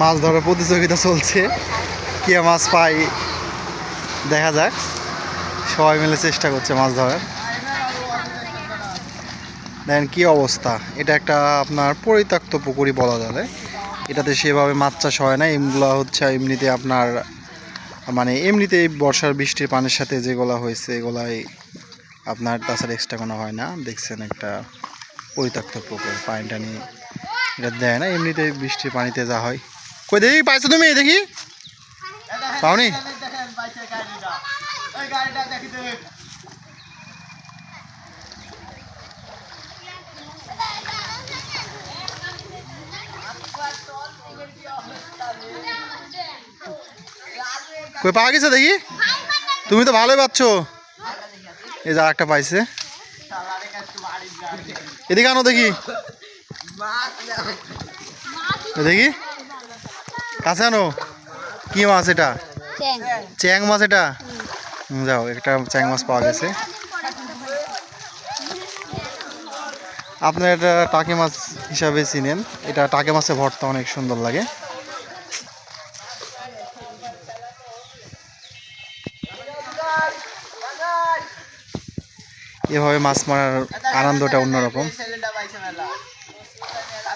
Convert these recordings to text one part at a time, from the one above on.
মাছ ধরার প্রতিযোগিতা চলছে। কে মাছ পাই, দেখা যাক। সবাই মিলে চেষ্টা করছে মাছ ধরার। দেখেন কি অবস্থা। এটা একটা আপনার পরিত্যক্ত পুকুরই বলা যাবে এটাতে সেভাবে মাছ চাষ হয় না। এমগুলো হচ্ছে এমনিতে আপনার মানে এমনিতেই বর্ষার বৃষ্টির পানির সাথে যেগুলো হয়েছে, এগুলাই আপনার তাছাড়া এক্সট্রা কোনো হয় না। দেখছেন একটা পরিত্যক্ত পুকুর, পানিটা নিয়ে। এটা দেয় না এমনিতে বৃষ্টির পানিতে যা হয়। কই দেখি পাইছো তুমি দেখি পাওনি কই পাওয়া গেছে দেখি তুমি তো ভালোই পাচ্ছ এই যা একটা পাইছে এদিকে আনো দেখি এ দেখি কাছে আনো? কি মাছ এটা? চ্যাং। মাছ এটা? যাও একটা চ্যাং মাছ পাওয়া গেছে। আপনার এটা টাকে মাছ হিসাবে চিনেন। এটা টাকে মাছের ভর্তা অনেক সুন্দর লাগে। এভাবে মাছ মারার আনন্দটা অন্যরকম।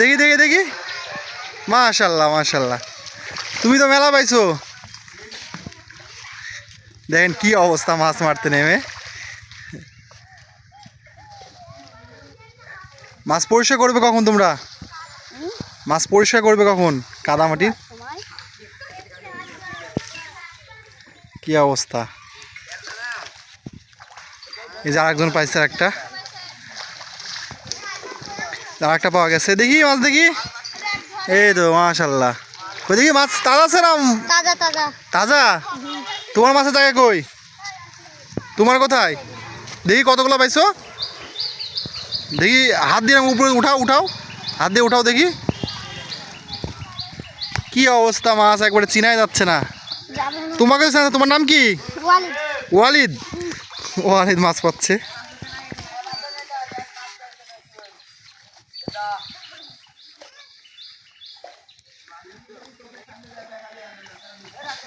দেখি দেখি দেখি। মাশাল্লাহ মাশাল্লাহ। তুমি তো মেলা পাইছো। দেখেন কি অবস্থা, মাছ মারতে নেমে। মাছ পরিষ্কার করবে কখন তোমরা? মাছ পরিষ্কার করবে কখন? কাদামাটির? কি অবস্থা? এই যে আরেকজন পাইছে একটা। একটা পাওয়া গেছে। দেখি মাছ দেখি। এই তো মাশাল্লাহ। কই দেখি মাছ তাজা আছে না? তাজা তাজা। তাজা? তোমার মাছের জায়গা কই? তোমার কোথায়? দেখি কতগুলো পাইছো? দেখি হাত দিয়ে উপরে উঠাও উঠাও। হাত দিয়ে উঠাও দেখি। কি অবস্থা মাছ একবারে চিনাই যাচ্ছে না। তোমাকে তোমার নাম কি? ওয়ালিদ। ওয়ালিদ? ওয়ালিদ মাছ পাচ্ছে।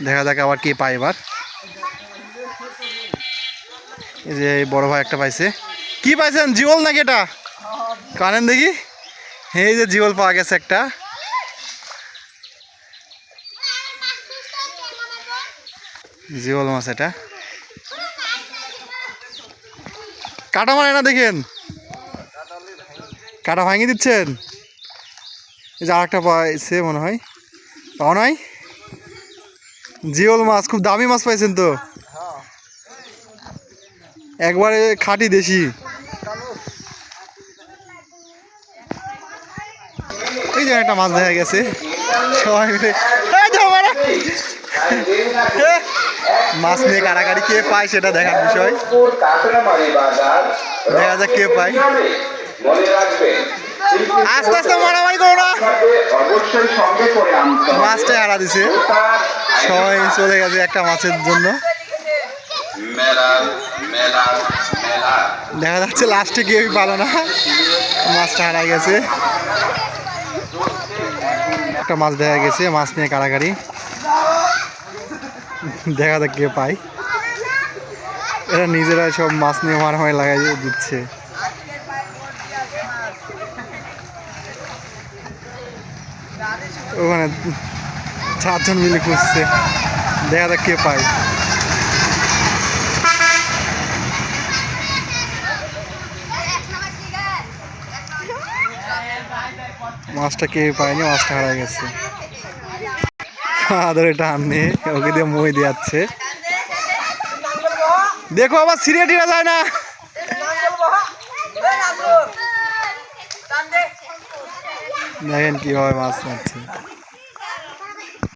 দেখা যাক আবার কে পায় এবার। এই যে বড় ভাই একটা পাইছে। কি পাইছেন, জিওল নাকি এটা? কানেন দেখি। এই যে জিওল পাওয়া গেছে একটা। জিওল মাছ এটা। কাটা মানে না দেখেন। কাটা ভাঙিয়ে দিচ্ছেন? এই যে আরেকটা পাইছে মনে হয়। পাও নাই জিওল মাছ, খুব দামি মাছ পাইছেন তো? একবারে খাঁটি দেশি। এই যে একটা মাছ দেখা গেছে। সবাই মিলে মাছ নিয়ে কারাকারি কে পায় সেটা দেখার বিষয়। দেখা যাক কে পায়। আস্তে আস্তে না অবশ্যই সঙ্গে করে আনতে হবে। হারা দিছে। সবাই চলে গেছে একটা মাছের জন্য। দেখা যাচ্ছে লাস্টে কেউই পালো না। মাছটা হারা গেছে। একটা মাছ দেখা গেছে মাছ নিয়ে কাড়াকাড়ি দেখা যাক কে পাই এরা নিজেরা সব মাছ নিয়ে মারামারি লাগাই দিচ্ছে। ওখানে চারজন মিলে খুঁজছে। দেখা যাক কে পায়। মাছটা কে পায়নি, মাছটা হারা গেছে। আদরে টান নিয়ে ওকে দিয়ে মই দিয়াচ্ছে দেখো আবার সিরিয়া টিরা যায় না। দেখেন কীভাবে মাছ মারছে